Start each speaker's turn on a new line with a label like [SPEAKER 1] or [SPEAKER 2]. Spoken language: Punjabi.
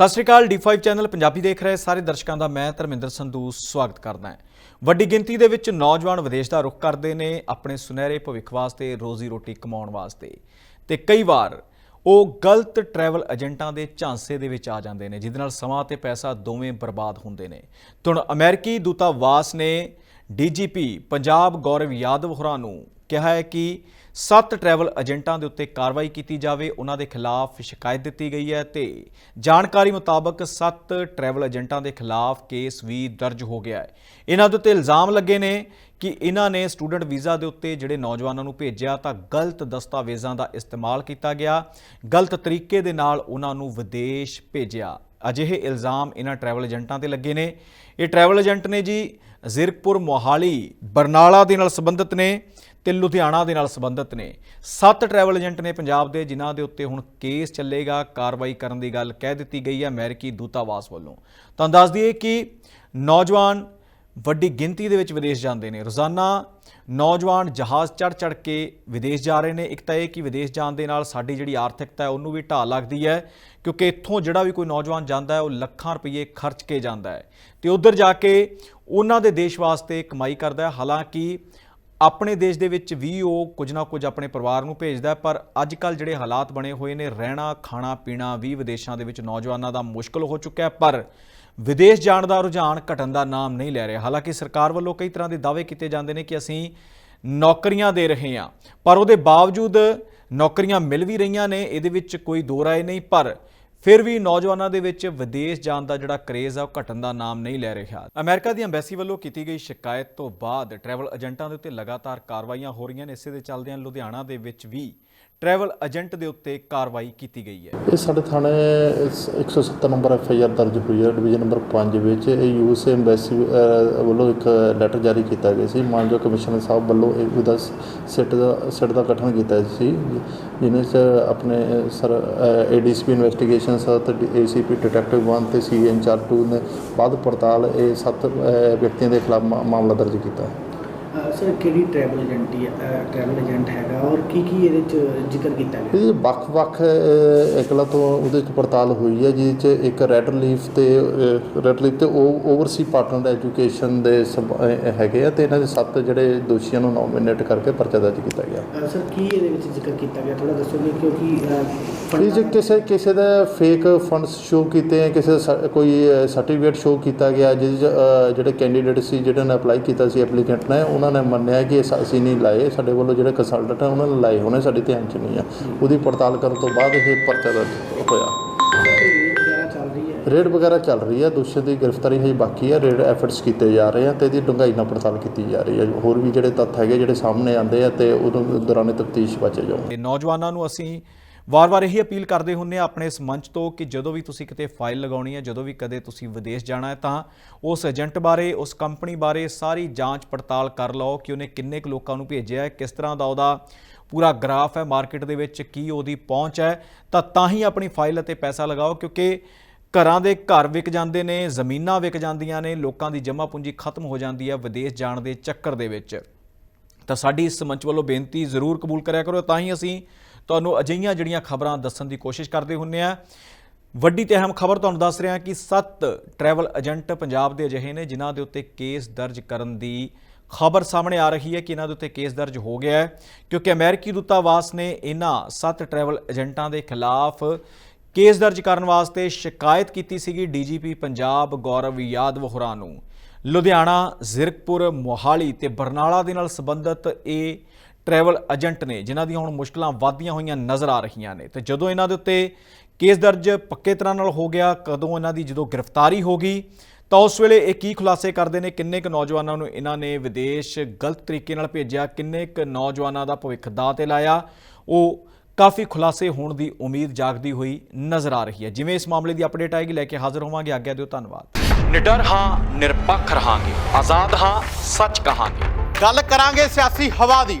[SPEAKER 1] ਸਤਿ ਸ਼੍ਰੀ ਅਕਾਲ D5 ਚੈਨਲ ਪੰਜਾਬੀ ਦੇਖ ਰਹੇ ਸਾਰੇ ਦਰਸ਼ਕਾਂ ਦਾ ਮੈਂ ਧਰਮਿੰਦਰ ਸੰਧੂ ਸਵਾਗਤ ਕਰਦਾ ਹਾਂ। ਵੱਡੀ ਗਿਣਤੀ ਦੇ ਵਿੱਚ ਨੌਜਵਾਨ ਵਿਦੇਸ਼ ਦਾ ਰੁਖ ਕਰਦੇ ਨੇ ਆਪਣੇ ਸੁਨਹਿਰੇ ਭਵਿੱਖ ਵਾਸਤੇ, ਰੋਜ਼ੀ ਰੋਟੀ ਕਮਾਉਣ ਵਾਸਤੇ। ਤੇ ਕਈ ਵਾਰ ਉਹ ਗਲਤ ਟਰੈਵਲ ਏਜੰਟਾਂ ਦੇ ਝਾਂਸੇ ਦੇ ਵਿੱਚ ਆ ਜਾਂਦੇ ਨੇ, ਜਿਹਦੇ ਨਾਲ ਸਮਾਂ ਤੇ ਪੈਸਾ ਦੋਵੇਂ ਬਰਬਾਦ ਹੁੰਦੇ ਨੇ। ਹੁਣ ਅਮਰੀਕੀ ਦੂਤਾਵਾਸ ਨੇ ਡੀਜੀਪੀ ਪੰਜਾਬ ਗੌਰਵ ਯਾਦਵ ਹੋਰਾਂ ਨੂੰ ਕਿਹਾ ਹੈ ਕਿ ਸੱਤ ਟਰੈਵਲ ਏਜੰਟਾਂ ਦੇ ਉੱਤੇ ਕਾਰਵਾਈ ਕੀਤੀ ਜਾਵੇ, ਉਹਨਾਂ ਦੇ ਖਿਲਾਫ ਸ਼ਿਕਾਇਤ ਦਿੱਤੀ ਗਈ ਹੈ ਤੇ ਜਾਣਕਾਰੀ ਮੁਤਾਬਕ ਸੱਤ ਟਰੈਵਲ ਏਜੰਟਾਂ ਦੇ ਖਿਲਾਫ ਕੇਸ ਵੀ ਦਰਜ ਹੋ ਗਿਆ ਹੈ। ਇਹਨਾਂ ਦੇ ਉੱਤੇ ਇਲਜ਼ਾਮ ਲੱਗੇ ਨੇ ਕਿ ਇਹਨਾਂ ਨੇ ਸਟੂਡੈਂਟ ਵੀਜ਼ਾ ਦੇ ਉੱਤੇ ਜਿਹੜੇ ਨੌਜਵਾਨਾਂ ਨੂੰ ਭੇਜਿਆ ਤਾਂ ਗਲਤ ਦਸਤਾਵੇਜ਼ਾਂ ਦਾ ਇਸਤੇਮਾਲ ਕੀਤਾ ਗਿਆ, ਗਲਤ ਤਰੀਕੇ ਦੇ ਨਾਲ ਉਹਨਾਂ ਨੂੰ ਵਿਦੇਸ਼ ਭੇਜਿਆ। ਅਜਿਹੇ ਇਲਜ਼ਾਮ ਇਹਨਾਂ ਟਰੈਵਲ ਏਜੰਟਾਂ ਤੇ ਲੱਗੇ ਨੇ। ਇਹ ਟਰੈਵਲ ਏਜੰਟ ਨੇ ਜੀ, ਜ਼ਿਰਕਪੁਰ ਮੋਹਾਲੀ ਬਰਨਾਲਾ ਦੇ ਨਾਲ ਸੰਬੰਧਿਤ ਨੇ। ਤੇ ਲੁਧਿਆਣਾ ਦੇ ਨਾਲ ਸੰਬੰਧਿਤ ਨੇ। ਸੱਤ ਟਰੈਵਲ ਏਜੰਟ ਨੇ ਪੰਜਾਬ ਦੇ ਜਿਨ੍ਹਾਂ ਦੇ ਉੱਤੇ ਹੁਣ ਕੇਸ ਚੱਲੇਗਾ, ਕਾਰਵਾਈ ਕਰਨ ਦੀ ਗੱਲ ਕਹਿ ਦਿੱਤੀ ਗਈ ਹੈ ਅਮਰੀਕੀ ਦੂਤਾਵਾਸ ਵੱਲੋਂ। ਤੁਹਾਨੂੰ ਦੱਸ ਦਈਏ ਕਿ ਨੌਜਵਾਨ ਵੱਡੀ ਗਿਣਤੀ ਦੇ ਵਿੱਚ ਵਿਦੇਸ਼ ਜਾਂਦੇ ਨੇ। ਰੋਜ਼ਾਨਾ ਨੌਜਵਾਨ ਜਹਾਜ਼ ਚੜ ਚੜ ਕੇ ਵਿਦੇਸ਼ ਜਾ ਰਹੇ ਨੇ। ਇੱਕ ਤਾਂ ਇਹ ਕਿ ਵਿਦੇਸ਼ ਜਾਣ ਦੇ ਨਾਲ ਸਾਡੀ ਜਿਹੜੀ ਆਰਥਿਕਤਾ ਹੈ, ਉਹਨੂੰ ਵੀ ਢਾਹ ਲੱਗਦੀ ਹੈ, ਕਿਉਂਕਿ ਇੱਥੋਂ ਜਿਹੜਾ ਵੀ ਕੋਈ ਨੌਜਵਾਨ ਜਾਂਦਾ ਹੈ, ਉਹ ਲੱਖਾਂ ਰੁਪਏ ਖਰਚ ਕੇ ਜਾਂਦਾ ਹੈ। ਤੇ ਉੱਧਰ ਜਾ ਕੇ ਉਹਨਾਂ ਦੇ ਦੇਸ਼ ਵਾਸਤੇ ਕਮਾਈ ਕਰਦਾ ਹੈ। ਹਾਲਾਂਕਿ ਆਪਣੇ ਦੇਸ਼ ਦੇ ਵਿੱਚ ਵੀ ਉਹ ਕੁਝ ਨਾ ਕੁਝ ਆਪਣੇ ਪਰਿਵਾਰ ਨੂੰ ਭੇਜਦਾ ਪਰ ਅੱਜ ਕੱਲ ਜਿਹੜੇ ਹਾਲਾਤ ਬਣੇ ਹੋਏ ਨੇ, ਰਹਿਣਾ, ਖਾਣਾ, ਪੀਣਾ ਵੀ ਵਿਦੇਸ਼ਾਂ ਦੇ ਵਿੱਚ ਨੌਜਵਾਨਾਂ ਦਾ ਮੁਸ਼ਕਲ ਹੋ ਚੁੱਕਿਆ ਹੈ, ਪਰ ਵਿਦੇਸ਼ ਜਾਣ ਦਾ ਰੁਝਾਨ ਘਟਣ ਦਾ ਨਾਮ ਨਹੀਂ ਲੈ ਰਿਹਾ। ਹਾਲਾਂਕਿ ਸਰਕਾਰ ਵੱਲੋਂ ਕਈ ਤਰ੍ਹਾਂ ਦੇ ਦਾਅਵੇ ਕੀਤੇ ਜਾਂਦੇ ਨੇ ਕਿ ਅਸੀਂ ਨੌਕਰੀਆਂ ਦੇ ਰਹੇ ਹਾਂ, ਪਰ ਉਹਦੇ ਬਾਵਜੂਦ ਨੌਕਰੀਆਂ ਮਿਲ ਵੀ ਰਹੀਆਂ ਨੇ, ਇਹਦੇ ਵਿੱਚ ਕੋਈ ਦੋ ਰਾਏ ਨਹੀਂ, ਪਰ ਫਿਰ ਵੀ ਨੌਜਵਾਨਾਂ ਦੇ ਵਿੱਚ ਵਿਦੇਸ਼ ਜਾਣ ਦਾ ਜਿਹੜਾ ਕਰੇਜ਼ ਆ ਉਹ ਘਟਣ ਦਾ ਨਾਮ ਨਹੀਂ ਲੈ ਰਿਹਾ। ਅਮਰੀਕਾ ਦੀ ਐਮਬੈਸੀ ਵੱਲੋਂ ਕੀਤੀ ਗਈ ਸ਼ਿਕਾਇਤ ਤੋਂ ਬਾਅਦ ਟਰੈਵਲ ਏਜੰਟਾਂ ਦੇ ਉੱਤੇ ਲਗਾਤਾਰ ਕਾਰਵਾਈਆਂ ਹੋ ਰਹੀਆਂ ਨੇ। ਇਸੇ ਦੇ ਚੱਲਦਿਆਂ ਲੁਧਿਆਣਾ ਦੇ ਵਿੱਚ ਵੀ ਟਰੈਵਲ ਏਜੰਟ ਦੇ ਉੱਤੇ ਕਾਰਵਾਈ ਕੀਤੀ ਗਈ ਹੈ।
[SPEAKER 2] ਇਹ ਸਾਡੇ ਥਾਣੇ ਸ- 170 ਨੰਬਰ ਐਫ ਆਈ ਆਰ ਦਰਜ ਹੋਈ ਹੈ ਡਿਵੀਜ਼ਨ ਨੰਬਰ 5 ਵਿੱਚ। ਇਹ ਯੂਐਸ ਐਮਬੈਸੀ ਅਹ, ਵੱਲੋਂ ਇੱਕ ਲੈਟਰ ਜਾਰੀ ਕੀਤਾ ਗਿਆ ਸੀ। ਮਾਨਯੋਗ ਕਮਿਸ਼ਨਰ ਸਾਹਿਬ ਵੱਲੋਂ ਇਹ ਉਹਦਾ ਸਿੱਟ ਦਾ ਸਿੱਟ ਦਾ ਗਠਨ ਕੀਤਾ ਸੀ। ਜਿਹਨੇ ਚ ਆਪਣੇ ਸਰ ਏਡੀਸੀਪੀ ਇਨਵੈਸਟੀਗੇਸ਼ਨ ਸਰ ਤੇ ਏਸੀਪੀ ਡਿਟੈਕਟਿਵ 1 ਤੇ ਸੀ ਇੰਚਾਰਜ 2 ਨੇ ਬਾਅਦ ਪੜਤਾਲ ਇਹ ਸੱਤ ਵਿਅਕਤੀਆਂ ਦੇ ਖਿਲਾਫ ਮਾਮਲਾ ਦਰਜ ਕੀਤਾ।
[SPEAKER 3] ਸਰ ਕਿਹੜੀ ਟਰੈਵਲ ਏਜੰਟੀ ਹੈ ਟਰੈਵਲ ਏਜੰਟ ਹੈਗਾ ਔਰ ਕੀ ਕੀ ਇਹਦੇ ਚ ਜ਼ਿਕਰ ਕੀਤਾ ਗਿਆ?
[SPEAKER 2] ਇਹ ਵੱਖ-ਵੱਖ ਇਕਲਾ ਤੋਂ ਉਹਦੇ ਚ ਪੜਤਾਲ ਹੋਈ ਹੈ ਜਿਹਦੇ ਚ ਇੱਕ ਰੈੱਡ ਰਿਲੀਫ ਤੇ ਰੈੱਡ ਰਿਲੀਫ ਤੇ ਓਵਰਸੀ ਪਾਰਟਨਰ ਐਜੂਕੇਸ਼ਨ ਦੇ ਹੈਗੇ ਆ ਤੇ ਇਹਨਾਂ ਦੇ ਸੱਤ ਜਿਹੜੇ ਦੋਸ਼ੀਆਂ ਨੂੰ ਨੋਮੀਨੇਟ ਕਰਕੇ ਪਰਚਾ ਦਰਜ ਕੀਤਾ ਗਿਆ।
[SPEAKER 3] ਸਰ ਕੀ ਇਹਦੇ ਵਿੱਚ ਜ਼ਿਕਰ ਕੀਤਾ ਗਿਆ? ਥੋੜਾ ਦੱਸੋਗੇ ਕਿਉਂਕਿ
[SPEAKER 2] ਇਹ ਜੇ ਕਿਸੇ ਕਿਸੇ ਦਾ ਫੇਕ ਫੰਡਸ ਸ਼ੋ ਕੀਤੇ ਆ ਕਿਸੇ ਕੋਈ ਸਰਟੀਫਿਕੇਟ ਸ਼ੋ ਕੀਤਾ ਗਿਆ ਜਿਹਦੇ 'ਚ, ਅਹ, ਜਿਹੜੇ ਕੈਂਡੀਡੇਟ ਸੀ ਜਿਹਨਾਂ ਨੇ ਅਪਲਾਈ ਕੀਤਾ ਸੀ ਐਪਲੀਕੈਂਟ ਨੇ ਉਹਨਾਂ ਨੇ ਮੰਨਿਆ ਕਿ ਇਹ ਅਸੀਂ ਨਹੀਂ ਲਾਏ, ਸਾਡੇ ਵੱਲੋਂ ਜਿਹੜੇ ਕੰਸਲਟੈਂਟ ਆ, ਉਹਨਾਂ ਨੇ ਲਾਏ ਹੋਣੇ, ਸਾਡੇ ਧਿਆਨ 'ਚ ਨਹੀਂ ਆ। ਉਹਦੀ ਪੜਤਾਲ ਕਰਨ ਤੋਂ ਬਾਅਦ ਇਹ ਪਰਚਾ ਦਰਜ ਹੋਇਆ।
[SPEAKER 3] ਰੇਡ ਵਗੈਰਾ ਚੱਲ ਰਹੀ ਹੈ
[SPEAKER 2] ਰੇਡ ਦੋਸ਼ੀ ਦੀ ਗ੍ਰਿਫਤਾਰੀ ਹਜੇ ਬਾਕੀ ਹੈ ਰੇਡ ਐਫਰਟਸ ਕੀਤੇ ਜਾ ਰਹੇ ਆ ਤੇ ਇਹਦੀ ਡੂੰਘਾਈ ਨਾਲ ਪੜਤਾਲ ਕੀਤੀ ਜਾ ਰਹੀ ਹੈ ਹੋਰ ਵੀ ਜਿਹੜੇ ਤੱਥ ਹੈਗੇ, ਜਿਹੜੇ ਸਾਹਮਣੇ ਆਉਂਦੇ ਆ ਤੇ ਉਦੋਂ ਦੌਰਾਨੇ ਤਫਤੀਸ਼ ਬਚੇ ਜਾਓ
[SPEAKER 1] ਨੌਜਵਾਨਾਂ ਨੂੰ ਅਸੀਂ ਵਾਰ-ਵਾਰ ਇਹੀ ਅਪੀਲ ਕਰਦੇ ਹੁੰਨੇ ਆ ਆਪਣੇ ਇਸ ਮੰਚ ਤੋਂ ਕਿ ਜਦੋਂ ਵੀ ਤੁਸੀਂ ਕਿਤੇ ਫਾਈਲ ਲਗਾਉਣੀ ਹੈ, ਜਦੋਂ ਵੀ ਕਦੇ ਤੁਸੀਂ ਵਿਦੇਸ਼ ਜਾਣਾ ਹੈ, ਤਾਂ ਉਸ ਏਜੰਟ ਬਾਰੇ, ਉਸ ਕੰਪਨੀ ਬਾਰੇ ਸਾਰੀ ਜਾਂਚ ਪੜਤਾਲ ਕਰ ਲਓ ਕਿ ਉਹਨੇ ਕਿੰਨੇ ਕੁ ਲੋਕਾਂ ਨੂੰ ਭੇਜਿਆ ਹੈ, ਕਿਸ ਤਰ੍ਹਾਂ ਦਾ ਉਹਦਾ ਪੂਰਾ ਗ੍ਰਾਫ ਹੈ, ਮਾਰਕੀਟ ਦੇ ਵਿੱਚ ਕੀ ਉਹਦੀ ਪਹੁੰਚ ਹੈ। ਤਾਂ ਤਾਂ ਹੀ ਆਪਣੀ ਫਾਈਲ ਅਤੇ ਪੈਸਾ ਲਗਾਓ ਕਿਉਂਕਿ ਘਰਾਂ ਦੇ ਘਰ ਵਿਕ ਜਾਂਦੇ ਨੇ, ਜ਼ਮੀਨਾਂ ਵਿਕ ਜਾਂਦੀਆਂ ਨੇ, ਲੋਕਾਂ ਦੀ ਜਮ੍ਹਾਂ ਪੂੰਜੀ ਖਤਮ ਹੋ ਜਾਂਦੀ ਹੈ ਵਿਦੇਸ਼ ਜਾਣ ਦੇ ਚੱਕਰ ਦੇ ਵਿੱਚ। ਤਾਂ ਸਾਡੀ ਇਸ ਮੰਚ ਵੱਲੋਂ ਬੇਨਤੀ ਜ਼ਰੂਰ ਕਬੂਲ ਕਰਿਆ ਕਰੋ। ਤਾਂ ਹੀ ਅਸੀਂ ਤੁਹਾਨੂੰ ਅਜਿਹੀਆਂ ਜਿਹੜੀਆਂ ਖਬਰਾਂ ਦੱਸਣ ਦੀ ਕੋਸ਼ਿਸ਼ ਕਰਦੇ ਹੁੰਨੇ ਆ। ਵੱਡੀ ਤੇ ਅਹਿਮ ਖਬਰ ਤੁਹਾਨੂੰ ਦੱਸ ਰਿਹਾ ਕਿ ਸੱਤ ਟਰੈਵਲ ਏਜੰਟ ਪੰਜਾਬ ਦੇ ਅਜਿਹੇ ਨੇ, ਜਿਨ੍ਹਾਂ ਦੇ ਉੱਤੇ ਕੇਸ ਦਰਜ ਕਰਨ ਦੀ ਖਬਰ ਸਾਹਮਣੇ ਆ ਰਹੀ ਹੈ। ਕਿ ਇਹਨਾਂ ਦੇ ਉੱਤੇ ਕੇਸ ਦਰਜ ਹੋ ਗਿਆ ਹੈ? ਕਿਉਂਕਿ ਅਮਰੀਕੀ ਦੂਤਾਵਾਸ ਨੇ ਇਹਨਾਂ ਸੱਤ ਟਰੈਵਲ ਏਜੰਟਾਂ ਦੇ ਖਿਲਾਫ ਕੇਸ ਦਰਜ ਕਰਨ ਵਾਸਤੇ ਸ਼ਿਕਾਇਤ ਕੀਤੀ ਸੀਗੀ ਡੀਜੀਪੀ ਪੰਜਾਬ ਗੌਰਵ ਯਾਦਵ ਹੋਰਾਂ ਨੂੰ। ਲੁਧਿਆਣਾ, ਜ਼ਿਰਕਪੁਰ, ਮੋਹਾਲੀ ਤੇ ਬਰਨਾਲਾ ਦੇ ਨਾਲ ਸੰਬੰਧਿਤ ਇਹ ਟਰੈਵਲ ਏਜੰਟ ਨੇ ਜਿਨ੍ਹਾਂ ਦੀਆਂ ਹੁਣ ਮੁਸ਼ਕਲਾਂ ਵਧਦੀਆਂ ਹੋਈਆਂ ਨਜ਼ਰ ਆ ਰਹੀਆਂ ਨੇ। ਤੇ ਜਦੋਂ ਇਹਨਾਂ ਦੇ ਉੱਤੇ ਕੇਸ ਦਰਜ ਪੱਕੇ ਤਰ੍ਹਾਂ ਨਾਲ ਹੋ ਗਿਆ ਕਦੋਂ ਇਹਨਾਂ ਦੀ ਜਦੋਂ ਗ੍ਰਿਫਤਾਰੀ ਹੋ ਗਈ ਤਾਂ ਉਸ ਵੇਲੇ ਇਹ ਕੀ ਖੁਲਾਸੇ ਕਰਦੇ ਨੇ? ਕਿੰਨੇ ਕੁ ਨੌਜਵਾਨਾਂ ਨੂੰ ਇਹਨਾਂ ਨੇ ਵਿਦੇਸ਼ ਗਲਤ ਤਰੀਕੇ ਨਾਲ ਭੇਜਿਆ? ਕਿੰਨੇ ਕੁ ਨੌਜਵਾਨਾਂ ਦਾ ਭਵਿੱਖ ਦਾਅ ਤੇ ਲਾਇਆ? ਉਹ ਕਾਫੀ ਖੁਲਾਸੇ ਹੋਣ ਦੀ ਉਮੀਦ ਜਾਗਦੀ ਹੋਈ ਨਜ਼ਰ ਆ ਰਹੀ ਹੈ। ਜਿਵੇਂ ਇਸ ਮਾਮਲੇ ਦੀ ਅਪਡੇਟ ਆਏਗੀ ਲੈ ਕੇ ਹਾਜ਼ਰ ਹੋਵਾਂਗੇ। ਆਗਿਆ ਦਿਓ ਧੰਨਵਾਦ। ਨਿਡਰ ਹਾਂ ਨਿਰਪੱਖ ਰਹਾਂਗੇ। ਆਜ਼ਾਦ ਹਾਂ ਸੱਚ ਕਹਾਂਗੇ।
[SPEAKER 4] ਗੱਲ ਕਰਾਂਗੇ ਸਿਆਸੀ ਹਵਾ ਦੀ।